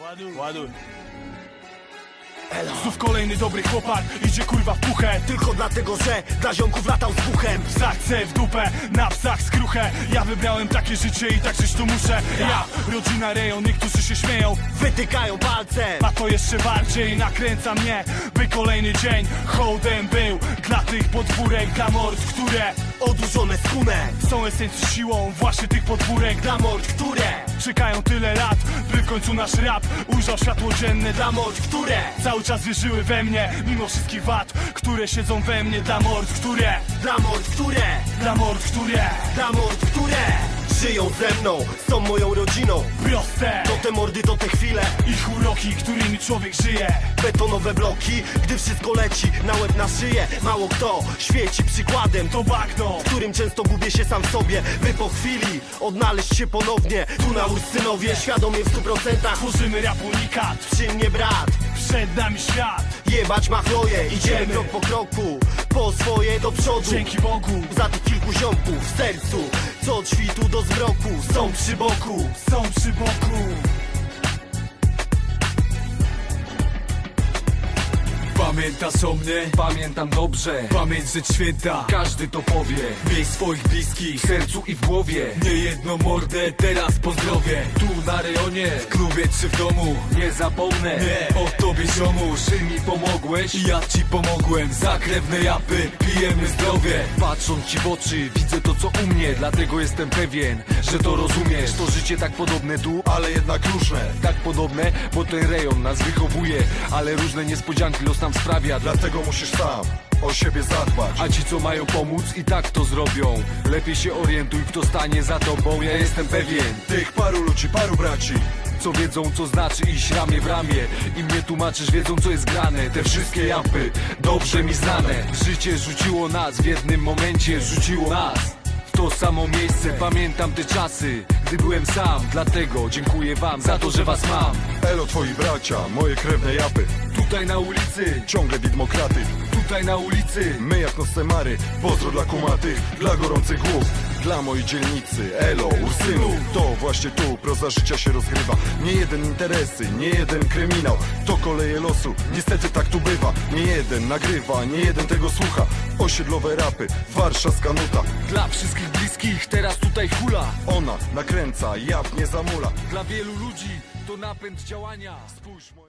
Ładuj. Ładuj. Znów kolejny dobry chłopak idzie kurwa w puchę. Tylko dlatego, że dla ziomków latał z buchem. W zachce, w dupę, na psach skruchę. Ja wybrałem takie życie i tak żyć tu muszę. Ja, rodzina, rejon, niektórzy się śmieją. Wytykają palcem A to jeszcze bardziej nakręca mnie By kolejny dzień hołdem był Dla tych podwórek, dla mord, które Odurzone skune Są esencją siłą właśnie tych podwórek Dla mord, które Czekają tyle lat, by w końcu nasz rap ujrzał światło dzienne Dla mord, które Cały czas wierzyły we mnie, mimo wszystkich wad Które siedzą we mnie, dla mord, które Dla mord, które Dla mord, które Dla mord, które Żyją ze mną, są moją rodziną. Proste To te mordy, to te chwile. Ich uroki, którymi człowiek żyje. Betonowe bloki, gdy wszystko leci Na łeb, na szyję, mało kto Świeci przykładem. To bagno w którym często gubię się sam w sobie By po chwili odnaleźć się ponownie. Tu na Ursynowie, świadomie w stu procentach. Tworzymy rap unikat Przy mnie brat, Przed nami świat jebać machloje Idziemy krok po kroku, po swoje do przodu. Dzięki Bogu. Za tych kilku ziomków w sercu Co od świtu do zmroku. Są przy boku Są przy boku. Pamiętasz o mnie? Pamiętam dobrze. Pamięć rzecz święta. Każdy to powie. Miej swoich bliskich w sercu i w głowie. Nie jedną mordę teraz pozdrowię Tu na rejonie W klubie czy w domu Nie zapomnę. Nie. O tobie ziomu Że mi pomogłeś? Ja ci pomogłem Za japy Pijemy zdrowie. Patrząc ci w oczy Widzę to co u mnie Dlatego jestem pewien Że to rozumiesz. To życie tak podobne tu Ale jednak różne. Tak podobne Bo ten rejon nas wychowuje Ale różne niespodzianki los nam sprawia Dlatego musisz sam o siebie zadbać. A ci co mają pomóc i tak to zrobią. Lepiej się orientuj kto stanie za tobą. Ja jestem pewien Tych paru ludzi, paru braci Co wiedzą co znaczy iść ramię w ramię. I mnie tłumaczysz wiedzą co jest grane. Te wszystkie jampy dobrze mi znane. Życie rzuciło nas w jednym momencie Rzuciło nas to samo miejsce. Pamiętam te czasy gdy byłem sam. Dlatego dziękuję wam za to że was mam. Elo twoi bracia, moje krewne japy. Tutaj na ulicy, Ciągle widmokraty. Tutaj na ulicy. My jak nostemary, pozdro dla kumatych Dla gorących głów, dla mojej dzielnicy. Elo, Ursynów, to właśnie tu Proza życia się rozgrywa. Nie jeden interesy, nie jeden kryminał. To koleje losu, niestety tak tu bywa. Nie jeden nagrywa, nie jeden tego słucha. Osiedlowe rapy, warszawska nuta. Dla wszystkich bliskich teraz tutaj hula. Ona nakręca, jap nie zamula. Dla wielu ludzi to napęd działania. Spójrz moje...